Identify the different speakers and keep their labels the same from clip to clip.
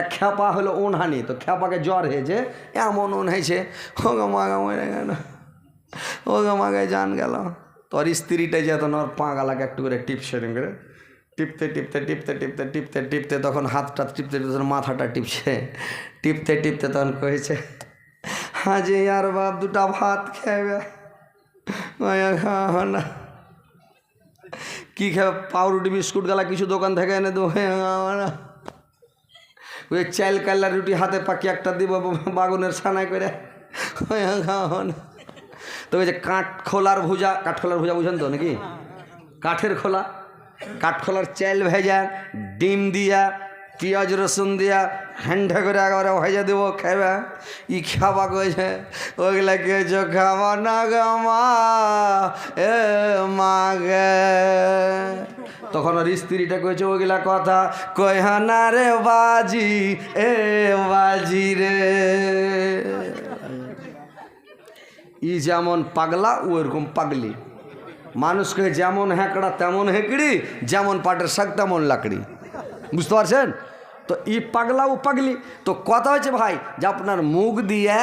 Speaker 1: এক খ্যাপা হলো ওনহানি তো খ্যাপাকে জ্বর হয়েছে, এমন ওন হয়েছে ওগা মাগা মরে গেল, ওগা মাগায় জান গেল। তোর স্ত্রীটা যেত না ওর পা গালাকে একটু করে টিপসে করে, টিপতে টিপতে টিপতে টিপতে টিপতে টিপতে তখন হাতটা টিপতে টিপতে তখন মাথাটা টিপছে, টিপতে টিপতে তখন কয়েছে হ্যাঁ যে আর বাপ দুটা ভাত খাওয়া না কী খাবে, পাউরুটি, বিস্কুট গালা কিছু দোকান থেকে এনে দেবো না ওই চাইল কাল্লা রুটি হাতে পাকি একটা দিব বাগুনের সানায় করে। খাওয়া তো ওই যে কাঠ খোলার ভুজা কাঠ খোলার ভুজা বুঝেন তো নাকি? কাঠের খোলা কাঠখোলার চাইল ভেজা ডিম দিয়া পেঁয়াজ রসুন দিয়া হ্যান্ডা করে একবারে ভেজা দেবো খাবে ই খাবা কইছে, ওগুলা কেছো খাবা না গো মা, এ মা গে। তখন ওর স্ত্রীটা কইছে, ওগুলা কথা কইহা না রে বাজি, এ বাজি রে। ই যেমন পাগলা, ও এরকম পাগলি। মানুষকে যেমন হ্যাঁকড়া তেমন হেঁকড়ি, যেমন পাটের শাক, তেমন লাকড়ি। বুঝতে পারছেন? তো ই পাগলা ও পাগলি। তো কথা হচ্ছে ভাই যে আপনার মুখ দিয়ে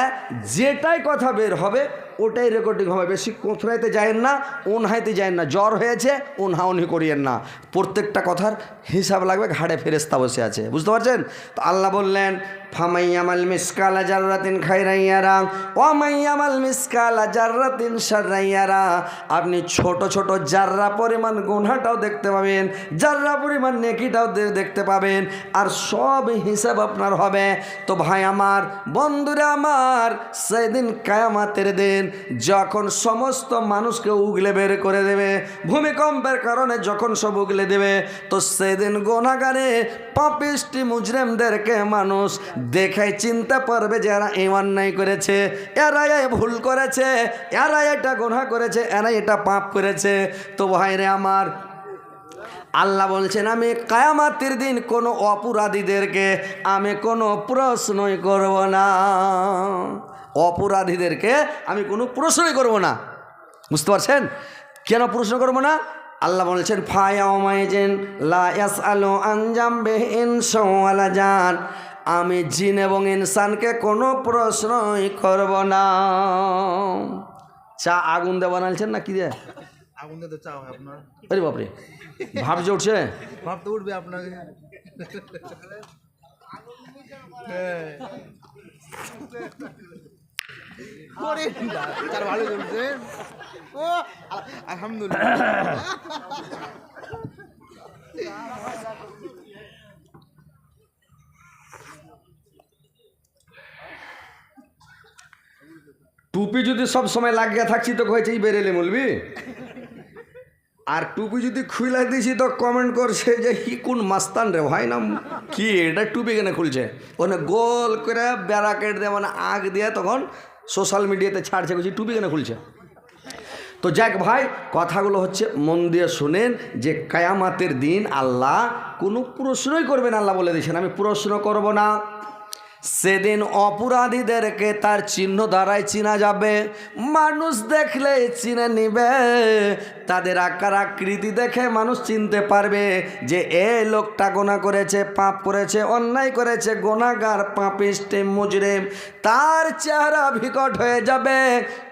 Speaker 1: যেটাই কথা বের হবে, ওটাই রেকর্ডিং হবে। বেশি কোথরাইতে যায়েন না, ওনহাইতে যায়েন না। জ্বর হয়েছে ওনহা উনহি করিয়েন না। প্রত্যেকটা কথার হিসাব লাগবে, ঘাড়ে ফেরেস্তা বসে আছে। বুঝতে পারছেন? তো আল্লাহ বললেন ফামাইয়ামাল মিসকালা জাররাতিন খাইরাইয়ারা ওয়ামাইয়ামাল মিসকালা জাররাতিন সাররাইয়ারা আপনি ছোট ছোট জাররা পরিমাণ গুনাটাও দেখতে পাবেন, জাররা পরিমাণ নেকিটাও দেখতে পাবেন, আর সব হিসাব আপনার হবে। তো ভাই আমার, বন্ধুরা আমার, সেদিন কায়ামাতের দিন যখন সমস্ত মানুষকে উগলে বের করে দেবে, ভূমিকম্পের কারণে যখন সব উগলে দেবে, তো সেদিন গোনাগারে পাপিষ্টি মুজরেমদেরকে মানুষ দেখে চিন্তা পারবে যে এরা এই অন্যায় করেছে এরা এই ভুল করেছে এরা এটা গোনা করেছে এরা এটা পাপ করেছে। তো ভাইরে আমার, আল্লাহ বলছেন, আমি কায়ামাতির দিন কোনো অপরাধীদেরকে আমি কোনো প্রশ্নই করব না। অপরাধীদেরকে আমি কোনো প্রশ্নই করব না। বুঝতে পারছেন? কেন প্রশ্ন করব না? আল্লাহ বলছেন ফায়ামাইজেন লা ইয়াস আলো আঞ্জাম বেহিন সোয়ালা জান। আমি জিন এবং ইনসানকে কোনো প্রশ্নই করব না। চা আগুন দিয়ে বানালছেন না কি দিয়ে?
Speaker 2: আগুন দিয়ে তো চাও আপনার।
Speaker 1: আরে বাপরে ভাব যে উঠছে।
Speaker 2: ভাব তো উঠবে আপনাকে। ওরে চার ভালো চলছে। ও আলহামদুলিল্লাহ।
Speaker 1: টুপি যদি সব সময় লাগিয়ে থাকছি তো কয়েছে বেরেলে বলবি আর টুপি যদি খুলে দিছি তো কমেন্ট করছে যে, হি, কোন মাস্তান রে ভাই নাম? কি, এটা টুপি কেন খুলছে? ওখানে গোল করে ব্যারাকেট দিয়ে মানে আগ দিয়ে তখন সোশ্যাল মিডিয়াতে ছাড়ছে বলছি টুপি কেন খুলছে? তো যাক ভাই, কথাগুলো হচ্ছে মন দিয়ে শুনেন যে কায়ামাতের দিন আল্লাহ কোনো প্রশ্নই করবেন আল্লাহ বলে দিয়েছেন, আমি প্রশ্ন করব না। সেদিন অপরাধীদেরকে তার চিহ্ন দ্বারাই চিনা যাবে। মানুষ দেখলে চিনে নিবে। তাদের আকার আকৃতি দেখে মানুষ চিনতে পারবে যে এ লোকটা গোনা করেছে, পাপ করেছে, অন্যায় করেছে, গোনাগার পাপিস্টে মুজরেম। তার চেহারা বিকট হয়ে যাবে।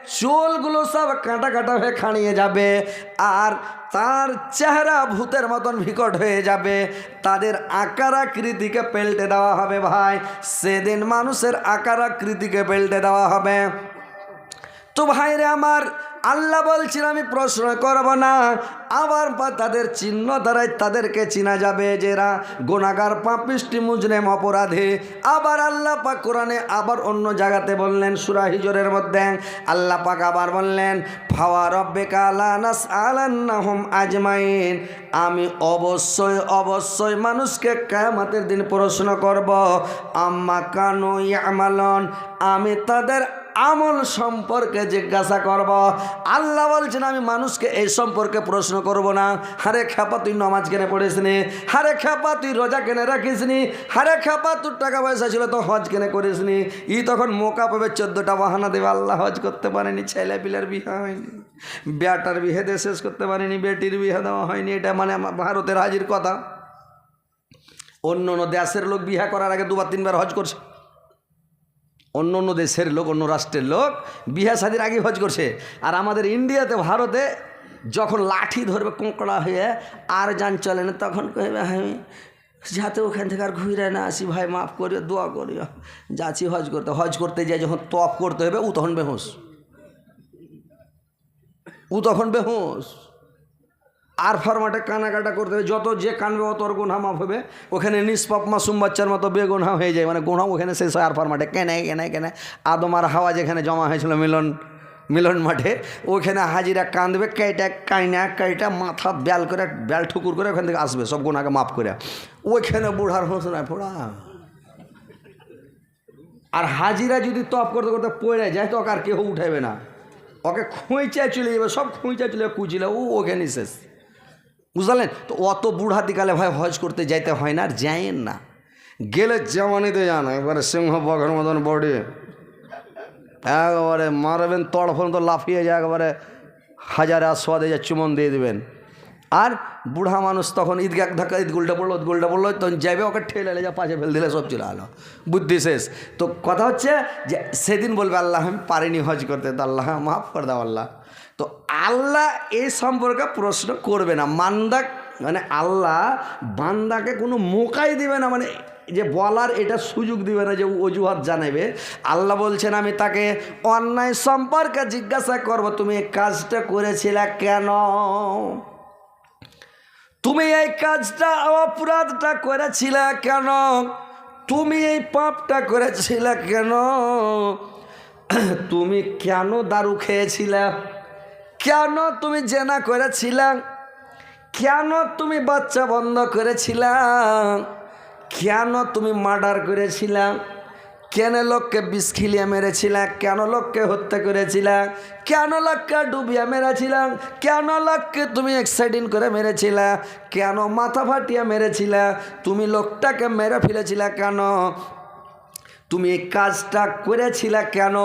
Speaker 1: চুলগুলো সব কাঁটা কাঁটা হয়ে খাঁড়িয়ে যাবে আর তার চেহারা ভূতের মতন বিকট হয়ে যাবে। তাদের আকার আকৃতিকে পেল্টে দেওয়া হবে ভাই। সেদিন মানুষের আকার আকৃতিকে পেল্টে দেওয়া হবে। তো ভাইরে আমার আল্লাহ বলছেন, আমি প্রশ্ন করব না। আবার তাদের চিহ্ন দ্বারাই তাদেরকে চিনা যাবে যেরা গোনাগার পাপিষ্টি মুজরেম অপরাধে। আবার আল্লাহ পাক কোরআনে আবার অন্য জায়গাতে বললেন, সুরা হিজরের মধ্যে আল্লাহ পাক আবার বললেন, ফাওয়া রব্বে কালানাস আলান্নাহুম আজমাইন। আমি অবশ্যই অবশ্যই মানুষকে কেয়ামতের দিন প্রশ্ন করব, আম্মা কানু ইয়ামালন? আমি তাদের আমল সম্পর্কে জিজ্ঞাসা করব। আল্লাহ বলছেন, আমি মানুষকে এই সম্পর্কে প্রশ্ন করব না। হারে খেপা তুই নমাজ কেনে পড়িস নি হারে খেপা তুই রোজা কেনে রাখিস নি হারে খেপা তোর টাকা পয়সা ছিল তো হজ কেনে করিস নি ই তখন মোকা পাবে চোদ্দোটা বাহানা দেবে। আল্লাহ হজ করতে পারেনি ছেলে পিলার বিয়ে হয়নি। বেটার বিয়ে দিয়ে শেষ করতে পারেনি, বেটির বিয়ে দেওয়া হয়নি। এটা মানে ভারতের হাজির কথা। অন্য অন্য দেশের লোক বিহা করার আগে দুবার, তিনবার হজ করছে। অন্য অন্য দেশের লোক, অন্য রাষ্ট্রের লোক বিহা শাদির আগে হজ করছে। আর আমাদের ইন্ডিয়াতে, ভারতে যখন লাঠি ধরবে কোঁকড়া হয়ে আর যান চলে না, তখন কহবে আমি যাতে ওখান থেকে আর ঘুরে না আসি, ভাই, মাফ করিও, দোয়া করিও। যাচ্ছি হজ করতে। হজ করতে যাই, যখন তপ করতে হবে, ও তখন বেহুশ। ও তখন বেহুশ। আর ফরমাটে কানাকাটা করতে হবে। যত যে কানবে অত ওর গুণা মাফ হবে। ওখানে নিষ্পাপ মাসুম বাচ্চার মতো বেগুনা হয়ে যায়। মানে গুণা ওখানে শেষ হয় আর ফরমাটে। কেনে কেনে কেনে। আদম আর হাওয়া যেখানে জমা হয়েছিল মিলন মিলন মাঠে, ওখানে হাজিরা কাঁদবে কেটা কাইনা কেটা মাথা ব্যাল করে, ব্যাল ঠুকুর করে ওখান থেকে আসবে, সব গুণাকে মাফ করে। ওইখানে বুড়ার হোস না ফোড়া। আর হাজিরা যদি তপ করতে করতে পড়ে যায়, তো ওকে আর কেউ উঠাইবে না। ওকে খুঁইচায় চলে যাবে, সব খুঁইচায় চলে কুচিলে ও ওখানে শেষ। বুঝলেন? তো অত বুড়াতিকালে ভাই হজ করতে যাইতে হয় না আর যায়েন না। গেলে জামানিতে যান, একবারে সিংহ বঘের মতন বডি। একবারে মারবেন, তড়ফন তো লাফিয়ে যায়, একবারে হাজারে আস্বাদে যা চুমন দিয়ে দেবেন। আর বুড়া মানুষ তখন ঈদগাহ ধাক্কা, ঈদ গোলটা পড়ল, ঈদ গোলটা পড়ল, তখন যাবে ওকে ঠেলে এলে যা, পাশে ফেল দিলে সব চলে আলো। বুদ্ধি শেষ। তো কথা হচ্ছে যে সেদিন বলবে আল্লাহ, আমি পারিনি হজ করতে, তো আল্লাহ মাফ করে দাও, আল্লাহ। তো আল্লাহ এই সম্পর্কে প্রশ্ন করবে না। মান্দা মানে আল্লাহ বান্দাকে কোনো মোকাই দিবে না মানে যে বলার এটা সুযোগ দিবে না, যে অজুহাত জানাবে আল্লাহ বলছেন, আমি তাকে অন্যায় সম্পর্কে জিজ্ঞাসা করব, তুমি কাজটা করেছিলে কেন? তুমি এই কাজটা, অপরাধটা করেছিলে কেন? তুমি এই পাপটা করেছিলে কেন? তুমি কেন দারু খেয়েছিলে? কেন তুমি জেনা করেছিলে? কেন তুমি বাচ্চা বন্ধ করেছিলে? কেন তুমি মার্ডার করেছিলে? কেন লোককে বিষ খিলিয়ে মেরেছিলাম কেন লোককে হত্যা করেছিলাম কেন লোককে ডুবিয়ে মেরেছিলাম কেন লোককে তুমি এক্সাইডিং করে মেরেছিলে? কেন মাথা ফাটিয়ে মেরেছিলে? তুমি লোকটাকে মেরে ফেলেছিলে কেন? তুমি এই কাজটা করেছিলে কেন?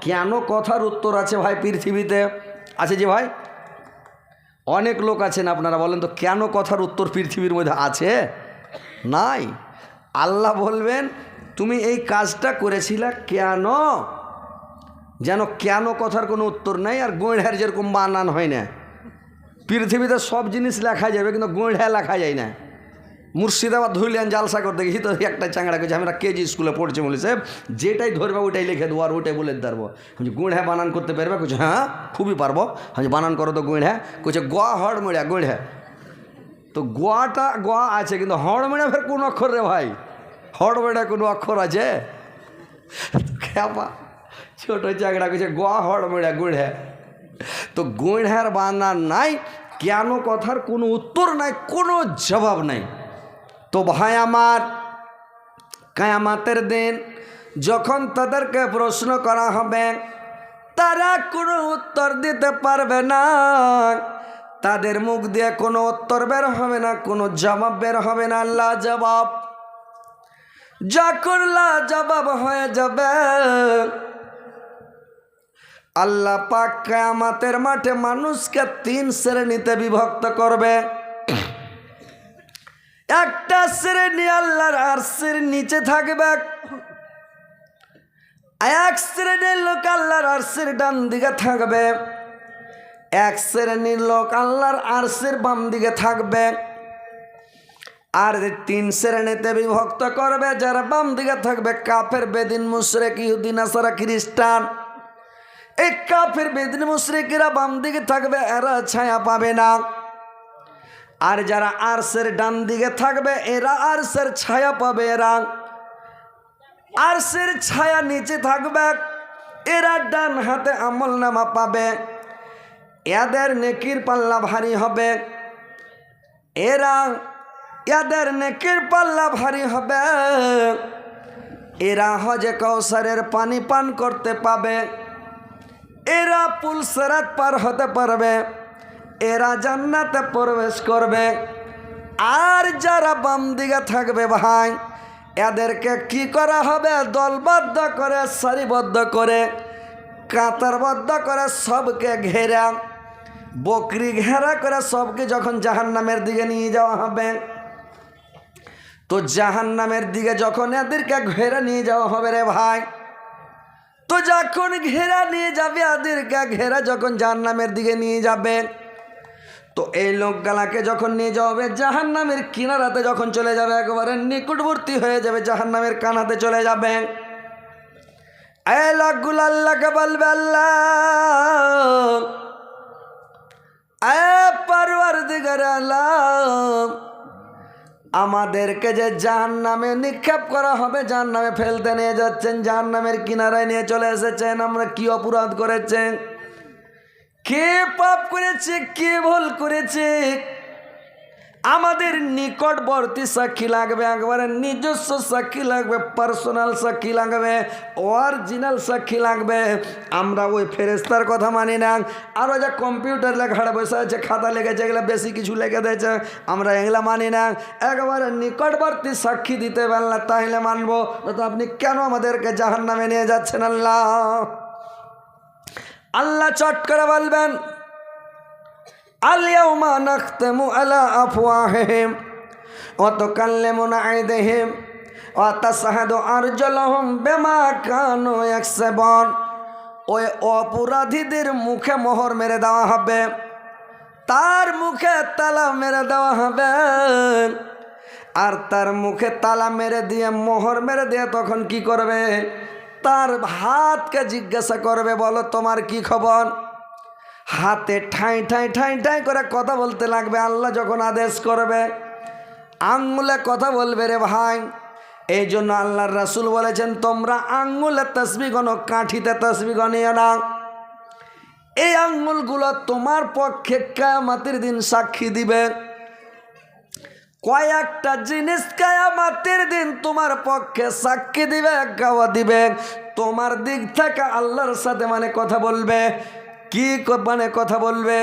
Speaker 1: কেন কথার উত্তর আছে ভাই পৃথিবীতে? আছে যে ভাই? অনেক লোক আছেন আপনারা বলেন তো, কেন কথার উত্তর পৃথিবীর মধ্যে আছে? নাই। আল্লাহ বলবেন তুমি এই কাজটা করেছিলে কেন? যেন কেন কথার কোনো উত্তর নাই আর গোঁড়ার যেরকম বানান হয় না। পৃথিবীতে সব জিনিস লেখা যাবে কিন্তু গোঁড়া লেখা যায় না। মুর্শিদাবাদ ধুলিয়ান জালসা করতে গেছি তো একটা চাংড়া করছে আমরা কেজি স্কুলে পড়ছি বলি সাহেব যেটাই ধরবে ওটাই লিখে দেবো আর ওটাই বলে পারব আমি গুঁড়া বানান করতে পারবে? কুছে হ্যাঁ খুবই পারব। আমি বানান করো তো গুঁড়া। কুছে গোয়া হড় মেড়া গুঁড়া। তো গোয়াটা, গোয়া আছে কিন্তু হড় মেড়া ফের কোন অক্ষর রে ভাই? হড় মেড়া কোনো অক্ষর আছে? খেপা ছোট চাকরা করছে গোয়া হড় মেড়া গুঁড়া। তো গুঁড়ার বানান নাই, কেন কথার কোনো উত্তর নাই, কোনো জবাব নাই। তো ভাই আমার, কায়ামাতের দিন যখন তাদেরকে প্রশ্ন করা হবে, তারা কোনো উত্তর দিতে পারবে না। তাদের মুখ দিয়ে কোনো উত্তর বের হবে না, কোনো জবাব বের হবে না আল্লাহ জবাব যখন লা জবাব হয়ে যাবে। আল্লাহ পাক কায়ামাতের মাঠে মানুষকে তিন শ্রেণীতে বিভক্ত করবে। একটা শ্রেণি আল্লাহর আরশের নিচে থাকবে। এক শ্রেণির লোক আল্লাহর আরশের ডান দিকে থাকবে। এক শ্রেণির লোক আল্লাহর আরশের বাম দিকে থাকবে। আর তিন শ্রেণীতে বিভক্ত করবে, যারা বাম দিকে থাকবে কাফের, বেদিন মুশরেক ইহুদিন আসারা খ্রিস্টান। এই কাফের, বেদিন মুশরিকেরা বাম দিকে থাকবে, এরা ছায়া পাবে না। আর যারা আরসের ডান দিকে থাকবে, এরা আরসের ছায়া পাবে এরা আরসের ছায়া নিচে থাকবে, এরা ডান হাতে আমল নামা পাবে। এদের নেকির পাল্লা ভারী হবে। এরা এদের নেকির পাল্লা ভারী হবে। এরা হজে কৌসারের পানি পান করতে পাবে। এরা পুলসরাত পার হতে পারবে। এরা জান্নাতে প্রবেশ করবে। আর যারা বাম দিকে থাকবে ভাই, এদেরকে কি করা হবে? দলবদ্ধ করে, সারিবদ্ধ করে, কাতারবদ্ধ করে সবকে ঘেরা, বকরি ঘেরা করে সবকে যখন জাহান্নামের দিকে নিয়ে যাওয়া হবে। তো জাহান নামের দিকে যখন এদেরকে ঘেরা নিয়ে যাওয়া হবে রে ভাই, তো যখন ঘেরা নিয়ে যাবে, এদেরকে ঘেরা যখন জাহান নামের দিকে নিয়ে যাবে, তো এই লোকগুলাকে যখন নিয়ে যাওয়া হবে জাহান নামের কিনারাতে যখন চলে যাবে, একেবারে নিকটবর্তী হয়ে যাবে জাহান নামের কানাতে চলে যাবে। এই লোকগুলো আল্লাহকে বলবে, আল্লাহ আল্লাহ আমাদেরকে যে জাহান নামে নিক্ষেপ করা হবে জাহান নামে ফেলতে নিয়ে যাচ্ছেন জাহান নামের কিনারায় নিয়ে চলে এসেছেন। আমরা কি অপরাধ করেছেন? কে পাপ করেছে, কে ভুল করেছে? আমাদের নিকটবর্তী সাক্ষী লাগবে একবারে নিজস্ব সাক্ষী লাগবে পার্সোনাল সাক্ষী লাগবে অরিজিনাল সাক্ষী লাগবে। আমরা ওই ফেরেস্তার কথা মানি না। আরও যা কম্পিউটার লেখাটা বসে আছে, খাতা লেগেছে, এগুলো বেশি কিছু লেগে দিয়েছে আমরা এগুলা মানি না। একবারে নিকটবর্তী সাক্ষী দিতে পারলে তাহলে মানবো তো আপনি কেন আমাদেরকে জাহান নামে নিয়ে যাচ্ছেন আল্লাহ? আল্লাহ চট করে বলবেন আলিয়াউমা নাখতামু আলা আফওয়াহিহিম, ওয়া তুকাল্লিমুনা আইদিহিম ওয়া তাশহাদু আরজুলুহুম বিমা কানু ইয়াকসিবুন। ওই অপরাধীদের মুখে মোহর মেরে দেওয়া হবে, তার মুখে তালা মেরে দেওয়া হবে। আর তার মুখে তালা মেরে দিয়ে মোহর মেরে দিয়ে তখন কি করবে? তার হাতকে জিজ্ঞাসা করবে, বলো তোমার কি খবর? হাতে ঠাই ঠাই, ঠাঁই ঠাঁই করে কথা বলতে লাগবে। আল্লাহ যখন আদেশ করবে, আঙ্গুলে কথা বলবে রে ভাই। এই জন্য আল্লাহর রাসুল বলেছেন, তোমরা আঙ্গুলে তসবি গনো কাঠিতে তসবি গনিও না। এই আঙ্গুলগুলো তোমার পক্ষে কায়ামাতির দিন সাক্ষী দিবে। কয়েকটা জিনিস কায়ামাতের দিন তোমার পক্ষে সাক্ষী দিবে, গাওয়া দিবে। তোমার দিক থেকে আল্লাহর সাথে মানে কথা বলবে। কি মানে কথা বলবে?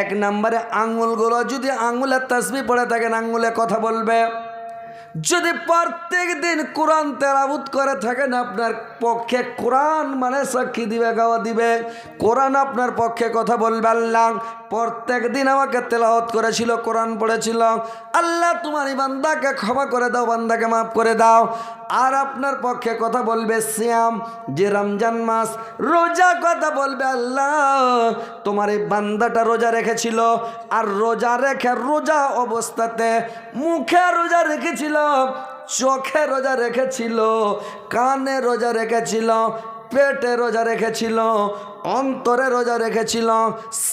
Speaker 1: এক নম্বরে আঙুলগুলো, যদি আঙুলের তসবি পড়ে থাকেন, আঙুলে কথা বলবে। যদি প্রত্যেক দিন কোরআন তেরাবুত করে থাকেন, আপনার পক্ষে কোরআন মানে সাক্ষী দিবে, গাওয়া দিবে। কোরআন আপনার পক্ষে কথা বলবে আল্লাহ। প্রত্যেক দিন আমাকে তেলাওয়াত করেছিল, কোরআন পড়েছিল। আল্লাহ, তোমার এই বান্দাকে ক্ষমা করে দাও, বান্দাকে মাফ করে দাও। আর আপনার পক্ষে কথা বলবে শ্যাম যে রমজান মাস, রোজা কথা বলবে আল্লাহ। তোমার এই বান্দাটা রোজা রেখেছিল। আর রোজা রেখে রোজা অবস্থাতে মুখে রোজা রেখেছিল। চোখে রোজা রেখেছিল, কানে রোজা রেখেছিল, পেটে রোজা রেখেছিল, অন্তরে রোজা রেখেছিল,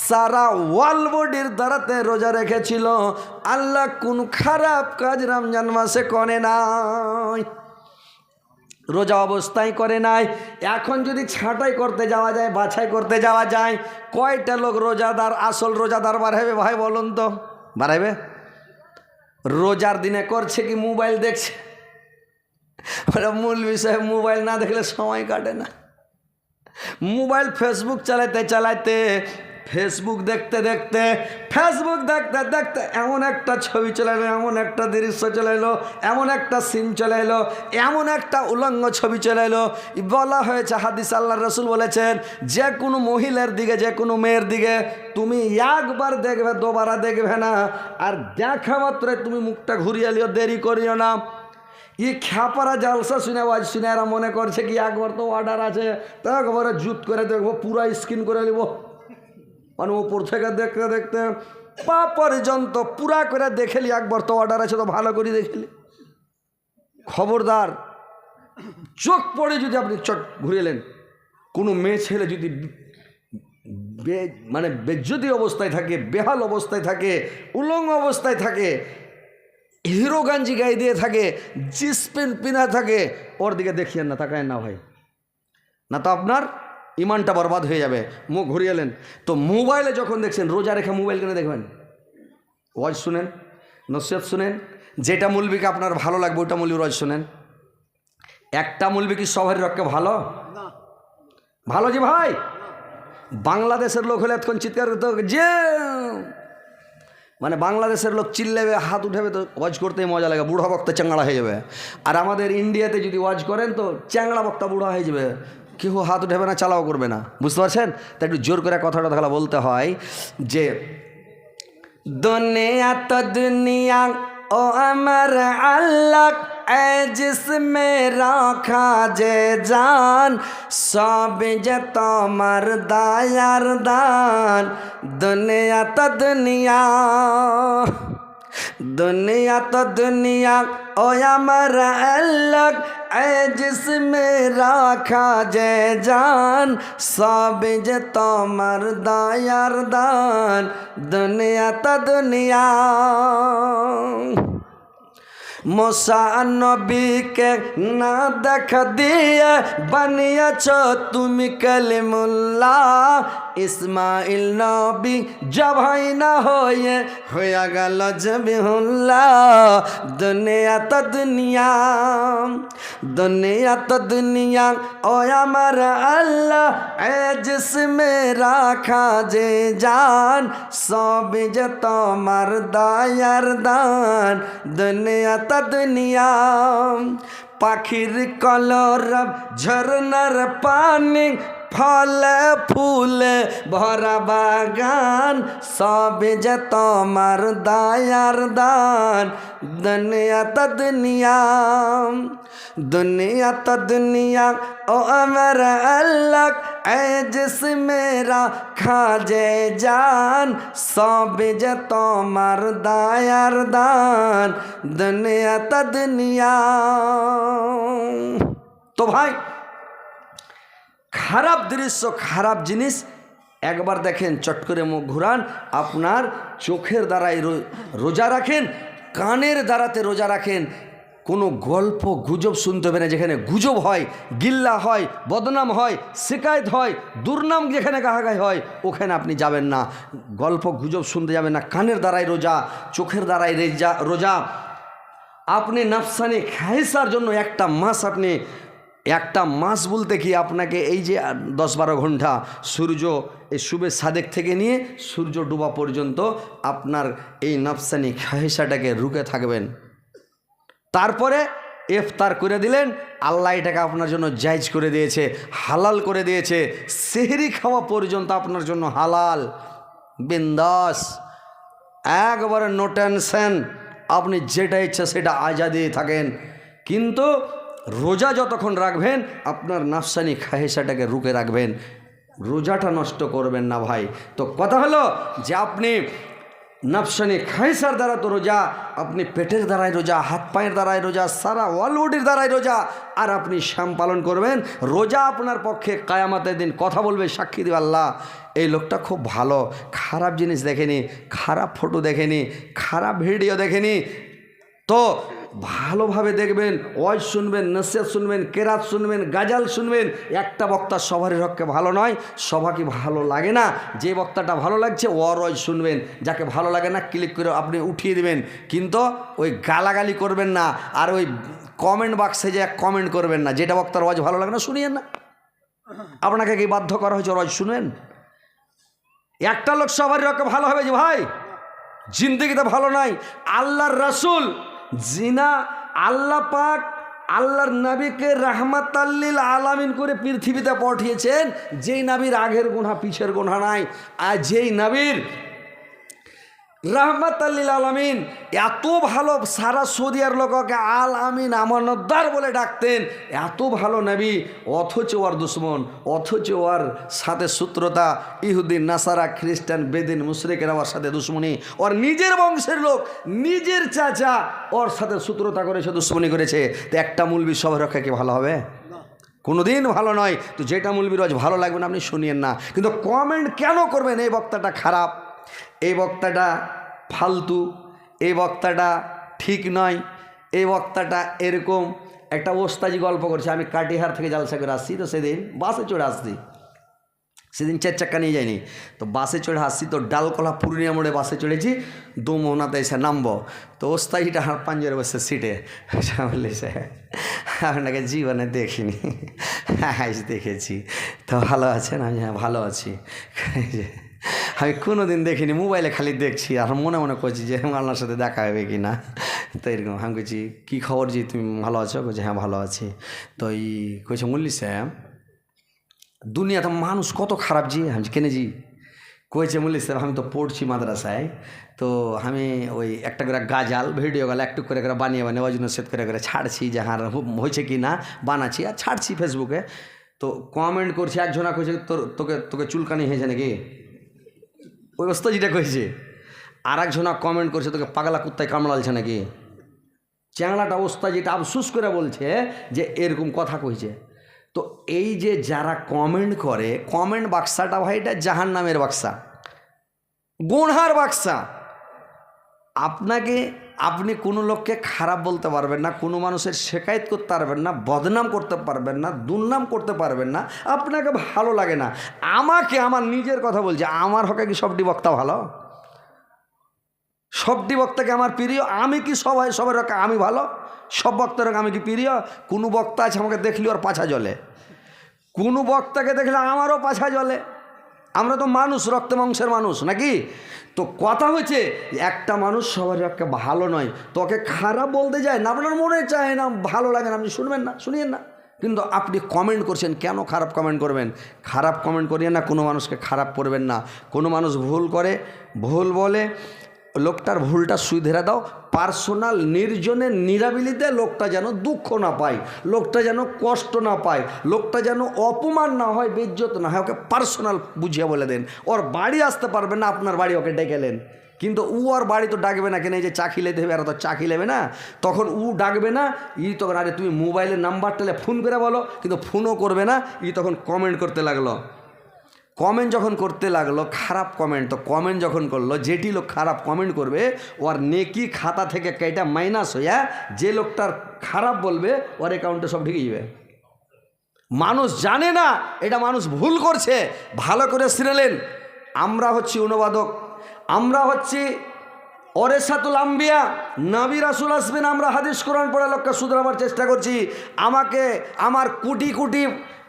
Speaker 1: সারা ওয়াল বডির দ্বারাতে রোজা রেখেছিল। আল্লাহ কোন খারাপ কাজ রমজান মাসে করে নাই। রোজা অবস্থায় করে নাই। এখন যদি ছাঁটাই করতে যাওয়া যায়, বাছাই করতে যাওয়া যায়, কয়টা লোক রোজাদার, আসল রোজাদার বাড়াবে ভাই বলুন তো? বাড়াবে রোজার দিনে করছে কি মোবাইল দেখছে? ওরা মূল বিষয়, মোবাইল না দেখলে সময় কাটে না। মোবাইল ফেসবুক চালাতে চালাইতে ফেসবুক দেখতে দেখতে ফেসবুক দেখতে দেখতে এমন একটা ছবি চলে এলো এমন একটা দৃশ্য চলে এলো এমন একটা সিন চলে এলো এমন একটা উলঙ্গ ছবি চলে এলো বলা হয়েছে, হাদিস আল্লাহ রসুল বলেছেন, যে কোনো মহিলার দিকে, যে কোনো মেয়ের দিকে তুমি একবার দেখবে, দোবারা দেখবে না। আর দেখা মাত্রে তুমি মুখটা ঘুরিয়ে লিও দেরি করিও না। ই খ্যাপারা জালসা শুনে আওয়াজ শুনে এরা মনে করছে কি একবার তো অর্ডার আছে তো একবারে জুত করে দেখব পুরা স্ক্রিন করে নিব মানে ওপর থেকে দেখতে দেখতে পা পর্যন্ত পুরা করে দেখেলি একবার তো অর্ডার আছে তো ভালো করে দেখলি খবরদার চোখ পড়ে যদি আপনি চট ঘুরিয়েলেন কোনো মেয়ে ছেলে যদি মানে বেজ্জতি অবস্থায় থাকে বেহাল অবস্থায় থাকে উলঙ্গ অবস্থায় থাকে হিরো গাঞ্জি গায়ে দিয়ে থাকে জিস পেন পিনা থাকে। ওর দিকে দেখিয়েন না তাকায় না ভাই। না তো আপনার ইমানটা বরবাদ হয়ে যাবে মুখ ঘুরিয়ে এলেন। তো মোবাইলে যখন দেখছেন রোজা রেখে মোবাইল কেন দেখবেন। ওয়াজ শুনেন নসিহত শুনেন যেটা মুলবিকে আপনার ভালো লাগবে ওটা মুলবি রোজ শোনেন। একটা মুলবি কি সবার রক্ষে ভালো? ভালো যে ভাই? বাংলাদেশের লোক হলে এতক্ষণ চিৎকার করতে যে মানে বাংলাদেশের লোক চিল্লেবে হাত উঠেবে তো ওয়াজ করতেই মজা লাগে, বুড়া বক্তা চ্যাংড়া হয়ে যাবে। আর আমাদের ইন্ডিয়াতে যদি ওয়াজ করেন তো চ্যাংড়া বক্তা বুড়া হয়ে যাবে। কেউ হাত উঠেবে না, চালাও করবে না। বুঝতে পারছেন? তাই একটু জোর করে কথাটা তাহলে বলতে হয় যে, দুনিয়া তো দুনিয়া, ও আমার আল্লাহ ऐ जिसमें राखा जे जान सब जे तो तमर दायार दान। दुनिया तो दुनिया दुनिया तो दुनिया, ओ अमर अलग। ऐ जिसमें राखा जे जान सब जे तो तमर दायार दान। दुनिया तो दुनिया। মোসা নবীকে না দেখা দিয়ে বানিয়েছ তুমি কালিমুল্লাহ। ইসমাইল নবী জবাই না হয়ে হয়ে গেল জবিহুল্লাহ দুনিয়া তো দুনিয়া দুনিয়া তো দুনিয়া। ও আমার আল্লাহ, এ জিসমে রাখা যে জান সব যে তোমার দায়ার দান। দুনিয়া তো দুনিয়া, পাখির কলরব ঝরনার পানি ফলে, ফুলে, ভরা বাগান, সব যে তোমার দায়ার দান। দুনিয়া তো দুনিয়া দুনিয়া তো দুনিয়া, ও আমার আল্লাহ জিসমে রাখা যে জান। সব যে তোমার দায়ার দান, দুনিয়া তো দুনিয়া। তো ভাই খারাপ দৃশ্য, খারাপ জিনিস, একবার দেখেন, চট করে মুখ ঘুরান, আপনার চোখের দ্বারাই রোজা রাখেন, কানের দ্বারাতে রোজা রাখেন, কোনো গল্প, গুজব শুনতে হবে না, যেখানে গুজব হয়, গিল্লা হয়, বদনাম হয়, শিকায়ত হয়, দুর্নাম যেখানে গাহাগাই হয়, ওখানে আপনি যাবেন না। গল্প, গুজব শুনতে যাবেন না, কানের দ্বারাই রোজা, চোখের দ্বারাই রেজা, রোজা। আপনি নাফসানি খাইসার জন্য একটা মাস আপনি একটা মাস বলতে কি আপনাকে এই যে দশ বারো ঘণ্টা সূর্য এই শুভে সাদেক থেকে নিয়ে সূর্য ডুবা পর্যন্ত আপনার এই নাফসানি খাহিসাটাকে রুকে থাকবেন। তারপরে ইফতার করে দিলেন, আল্লাহ এটাকে আপনার জন্য জায়জ করে দিয়েছে, হালাল করে দিয়েছে, সেহরি খাওয়া পর্যন্ত আপনার জন্য হালাল। বিন্দাস, একবারে নো টেনশন আপনি যেটা ইচ্ছা সেটা আজাদি থাকেন। কিন্তু রোজা যতক্ষণ রাখবেন, আপনার নাফসানি খাহেসাটাকে রুখে রাখবেন। রোজাটা নষ্ট করবেন না ভাই। তো কথা হলো যে আপনি নাফসানি খাইসার দ্বারা তো রোজা, আপনি পেটের দ্বারাই রোজা, হাত পায়ের দ্বারাই রোজা, সারা ওয়ালবডির দ্বারাই রোজা, আর আপনি শ্যাম পালন করবেন। রোজা আপনার পক্ষে কায়ামাতের দিন কথা বলবে, সাক্ষী দেবে আল্লাহ। এই লোকটা খুব ভালো, খারাপ জিনিস দেখেনি, খারাপ ফটো দেখেনি, খারাপ ভিডিও দেখেনি। তো ভালোভাবে দেখবেন, ওয়াজ শুনবেন নসিয়াত শুনবেন, কেরাত শুনবেন, গাজাল শুনবেন। একটা বক্তা সবারই রক্ষে ভালো নয় সবাকে ভালো লাগে না? যে বক্তাটা ভালো লাগছে ওর ওয়াজ শুনবেন। যাকে ভালো লাগে না, ক্লিক করে আপনি উঠিয়ে দেবেন। কিন্তু ওই গালাগালি করবেন না, আর ওই কমেন্ট বাক্সে যে কমেন্ট করবেন না, যেটা বক্তার ওয়াজ ভালো লাগে না, শুনিয়েন না। আপনাকে কি বাধ্য করা হয়েছে ওয়াজ শুনবেন একটা লোক সবারই রক্ষে ভালো হবে যে ভাই, জিন্দগিতে ভালো নাই, আল্লাহর রাসূল জিনা আল্লাহ পাক আল্লাহর নবীকে রাহমাত আলামিন করে পৃথিবীতে পাঠিয়েছেন। যেই নাবির আগের গুণা পিছের গুণা নাই। আর যেই নবীর রাহমাত আল্লিল আলামিন, এত ভালো সারা সৌদিয়ার লোককে আল আমিন আমানতদার বলে ডাকতেন, এত ভালো নবী, অথচ ওর দুশ্মন, অথচ ওর সাথে সূত্রতা ইহুদিন, নাসারা, খ্রিস্টান, বেদিন, মুশরিকের ওর সাথে দুশ্মনী, ওর নিজের বংশের লোক, নিজের চাচা, ওর সাথে সূত্রতা করেছে, দুশ্মনী করেছে, তো একটা মূলবি সবার রক্ষা কি ভালো হবে? কোনোদিন ভালো নয়, তো যেটা মূল বিরোজ ভালো লাগবে না, আপনি শুনিয়েন না, কিন্তু কমেন্ট কেন করবেন এই বক্তাটা খারাপ? এই বক্তাটা ফালতু এই বক্তাটা ঠিক নয় এই বক্তাটা এরকম একটা ওস্তাজি গল্প করছে। আমি কাটিহার থেকে জালসা করে আসছি, তো সেদিন বাসে চড়ে আসছি। সেদিন চার চাক্কা নিয়ে যায়নি তো বাসে চড়ে আসছি, তো ডালকলা পূর্ণিয়া মোড়ে বাসে চড়েছি দু মোহনাতে এসে নামবো। তো ওস্তাজিটা হার পাঞ্জরে বসে সিটে। বলেছে আপনাকে জীবনে দেখিনি। হ্যাঁ দেখেছি। তো ভালো আছেন? আমি হ্যাঁ ভালো আছি। আমি কোনো দিন দেখিনি, মোবাইলে খালি দেখছি আর মনে মনে করছি যে আপনার সাথে দেখা হবে কি না তো এরকম, আমি বলছি কী খবর জি? তুমি ভালো আছো? বলছি হ্যাঁ ভালো আছি। তো এই কইছে মুল্লি স্যাম দুনিয়াতে মানুষ কত খারাপ জি? আমি কেনে জি? কয়েছে মুলি সাহেব, আমি তো পড়ছি মাদ্রাসায়। তো আমি ওই একটা করে গাজাল, ভিডিও গেল একটু করে করে বানিয়ে বানিয়ে ওই জন্য সেট করে করে ছাড়ছি যে হ্যাঁ হয়েছে কি না বানাচ্ছি আর ছাড়ছি ফেসবুকে তো কমেন্ট করছি, একজনা কইছে, তোর, তোকে তোকে চুলকানি হয়েছে নাকি? ওই ওস্তাজিটা কইছে আর একজনা কমেন্ট করছে, তোকে পাগলা কুত্তায় কামড়ালছে নাকি? চ্যাংলাটা ওস্তাদ যেটা আফসুস করে বলছে যে এরকম কথা কইছে। তো এই যে যারা কমেন্ট করে কমেন্ট বাক্সাটা ভাই এটা জাহান নামের বাক্সা। গুনহার বাক্সা। আপনাকে আপনি কোনো লোককে খারাপ বলতে পারবেন না, কোনো মানুষের শেকায়ত করতে পারবেন না, বদনাম করতে পারবেন না, দুর্নাম করতে পারবেন না, আপনাকে ভালো লাগে না। আমাকে আমার নিজের কথা বলছে, আমার হকে কি সবটি বক্তা ভালো? সবটি বক্তাকে আমার প্রিয়? আমি কি সবাই, সবার রকম আমি ভালো? সব বক্তার রকম আমি কি প্রিয়? কোনো বক্তা আছে আমাকে দেখলি ওর পাছা জলে কোনো বক্তাকে দেখলে আমারও পাছা জলে আমরা তো মানুষ, রক্ত মাংসের মানুষ, নাকি? তো কথা হচ্ছে একটা মানুষ সবার একটা ভালো নয়, তোকে খারাপ বলতে যায় না, আপনার মনে চায় না, ভালো লাগে না, আপনি শুনবেন না, শুনিয়েন না। কিন্তু আপনি কমেন্ট করছেন, কেন খারাপ কমেন্ট করবেন? খারাপ কমেন্ট করিয়ে না, কোনো মানুষকে খারাপ করবেন না। কোনো মানুষ ভুল করে, ভুল বলে লোকটার ভুলটা সুই ধরে দাও। পার্সোনাল নির্জনের নিরাবিলিতে লোকটা যেন দুঃখ না পায়, লোকটা যেন কষ্ট না পায়, লোকটা যেন অপমান না হয়, বেজ্জত না হয়, ওকে পার্সোনাল বুঝিয়ে বলে দেন। ওর বাড়ি আসতে পারবে না, আপনার বাড়ি ওকে ডেকেলেন কিন্তু উ আর বাড়ি তো ডাকবে না কেন, এই যে চাকি লেতে হবে আর তো চাকি নেবে না। তখন উ ডাকবে না, ই তখন, আরে তুমি মোবাইলের নাম্বার টেলে ফোন করে বলো। কিন্তু ফোনও করবে না, ই তখন কমেন্ট করতে লাগল। কমেন্ট যখন করতে লাগল, খারাপ কমেন্ট তো কমেন্ট যখন করল, যেটি লোক খারাপ কমেন্ট করবে, ওর নেকি খাতা থেকে কেটা মাইনাস হইয়া, যে লোকটার খারাপ বলবে, ওর অ্যাকাউন্টে সব ঢেকে যাবে। মানুষ জানে না, এটা মানুষ ভুল করছে। ভালো করে শুনেলেন আমরা হচ্ছি অনুবাদক। আমরা হচ্ছি অরেসাতুল আম্বিয়া। নাবি রাসুল আসবেন, আমরা হাদিস কোরআন পড়া লোককে শুধরাবার চেষ্টা করছি। আমাকে, আমার কোটি কোটি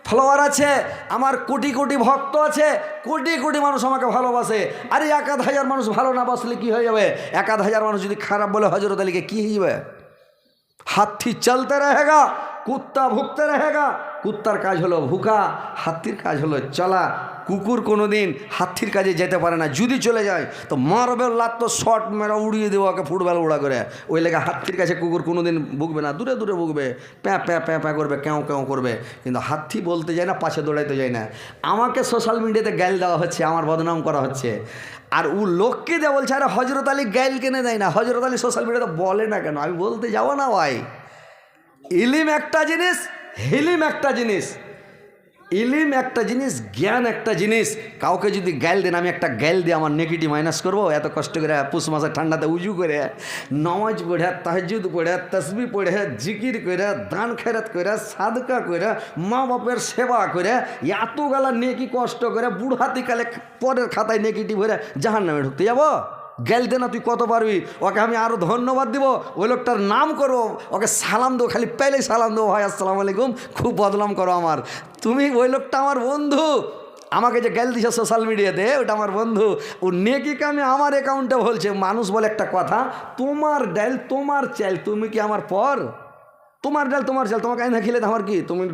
Speaker 1: ফলোয়ার আছে, আমার কোটি কোটি ভক্ত আছে, কোটি কোটি মানুষ আমাকে ভালোবাসে। আরে এক আধ হাজার মানুষ ভালো না বাসলে কি হয়ে যাবে? এক আধ হাজার মানুষ যদি খারাপ বলে হজরত আলীকে কী হয়ে যাবে? হাতি চলতে রহেগা, কুত্তা ভুগতে রহেগা কুত্তার কাজ হলো ভুকা, হাতির কাজ হলো চলা। কুকুর কোনো দিন হাতির কাজে যেতে পারে না, যদি চলে যায়, তো মারবে লাত, তো শট মেরা উড়িয়ে দেবো ওকে ফুটবল উড়া করে। ওই লেগে হাতির কাছে কুকুর কোনো দিন ভুগবে না, দূরে দূরে ভুগবে। প্যাঁ প্যাঁ প্যাঁ প্যাঁ করবে, কেউ কেউ করবে। কিন্তু হাতি বলতে যায় না, পাশে দৌড়াইতে যায় না। আমাকে সোশ্যাল মিডিয়াতে গাইল দেওয়া হচ্ছে, আমার বদনাম করা হচ্ছে। আর ও লোককে দেওয়া বলছে, আরে হজরত আলী গাইল কেনে দেয় না? হজরত আলী সোশ্যাল মিডিয়াতে বলে না কেন? আমি বলতে যাব না ভাই। ইলিম একটা জিনিস হিলিম একটা জিনিস। ইলিম একটা জিনিস, জ্ঞান একটা জিনিস। কাউকে যদি গাইল দেন, আমি একটা গাইল দিয়ে আমার নেগেটিভ মাইনাস করব। এত কষ্ট করে পুষ মাসে ঠান্ডাতে উজু করে, নমাজ পড়ে তাহজুদ পড়ে, তসবি পড়ে, জিকির করে, দান খেরাত করে, সাদকা করে মা বাপের সেবা করে এত গালা নেকি কষ্ট করে বুড়হাতি কালে পরের খাতায় নেগেটিভ হয়ে জাহান নামে ঢুকতে যাব। গেলতে না তুই কত পারবি? ওকে আমি আরও ধন্যবাদ দিব। ওই লোকটার নাম করব ওকে সালাম দেবো খালি পেলেই সালাম দেবো ভাই, আসসালামু আলাইকুম। খুব বদনাম করো আমার। তুমি ওই লোকটা আমার বন্ধু। আমাকে যে গেল দিছে সোশ্যাল মিডিয়াতে ওটা আমার বন্ধু। ও নেকিকে আমি আমার অ্যাকাউন্টে বলছে, মানুষ বলে একটা কথা, তোমার ডাইল তোমার চাইল তুমি কি আমার পর? তোমার ডাল তোমার চাল, তোমাকে আইনা খেলে আমার কি? তুমি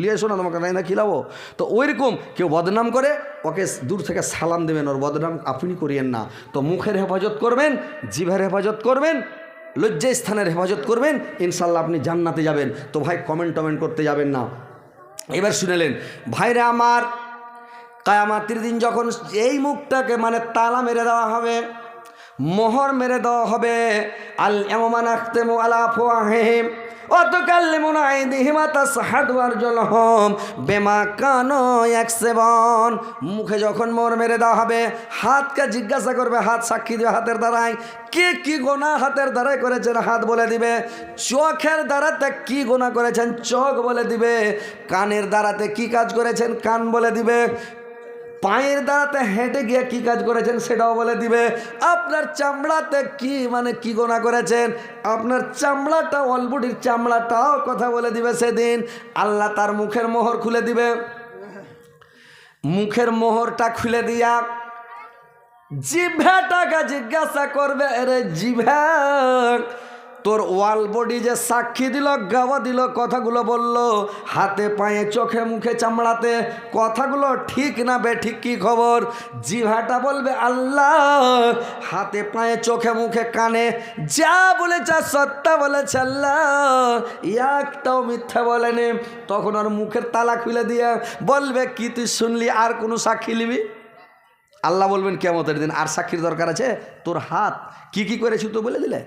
Speaker 1: লিয়ে এসো না, তোমাকে না খিলাবো? তো ওইরকম কেউ বদনাম করে, ওকে দূর থেকে সালাম দেবেন, ওর বদনাম আপনি করিয়েন না। তো মুখের হেফাজত করবেন, জিভের হেফাজত করবেন লজ্জা স্থানের হেফাজত করবেন ইনশাল্লাহ আপনি জান্নাতে যাবেন। তো ভাই কমেন্ট টমেন্ট করতে যাবেন না। এবার শুনেলেন ভাইরে আমার, কায়ামাতির দিন যখন এই মুখটাকে মানে তালা মেরে দেওয়া হবে, মোহর মেরে দেওয়া হবে আল এমন আখতে আলা ফোয়াহেম অত কাল্লে মনে হয় দিহিমাতা সাহাদুয়ার জলহম বেমা কানো এক সেবন মুখে যখন মোর মেরে দেওয়া হবে, হাতকে জিজ্ঞাসা করবে, হাত সাক্ষী দেবে হাতের দ্বারায়, কে কি গোনা হাতের দ্বারাই করেছেন? হাত বলে দিবে, চোখের দ্বারাতে কি গোনা করেছেন? চোখ বলে দিবে, কানের দ্বারাতে কি কাজ করেছেন? কান বলে দিবে পায়ের দ্বারাতে হেঁটে গিয়ে কি কাজ করেছেন সেটাও বলে দিবে। আপনার চামড়াতে কি মানে কি গোনা করেছেন? আপনার চামড়াটা অলবুডির চামড়াটাও কথা বলে দিবে সেদিন। আল্লাহ তার মুখের মোহর খুলে দিবে। মুখের মোহরটা খুলে দিয়া জিভাটাকে জিজ্ঞাসা করবে রে জিভা তোর ওয়াল বডি যে সাক্ষী দিল, গাওয়া দিল, কথাগুলো বলল, হাতে পায়ে, চোখে মুখে চামড়াতে, কথাগুলো ঠিক না বে, ঠিক কি খবর? জিভাটা বলবে, আল্লাহ, হাতে পায়ে, চোখে মুখে কানে, যা বলেছে, সত্তা বলেছে, আল্লাহ। একটাও মিথ্যা বলেনি। তখন ওর মুখের তালা খুলে দিয়ে বলবে, কি তুই শুনলি, আর কোনো সাক্ষী নিবি? আল্লাহ বলবেন কেমতের দিন আর সাক্ষীর দরকার আছে, তোর হাত কি কি করেছি তো বলে দিলে?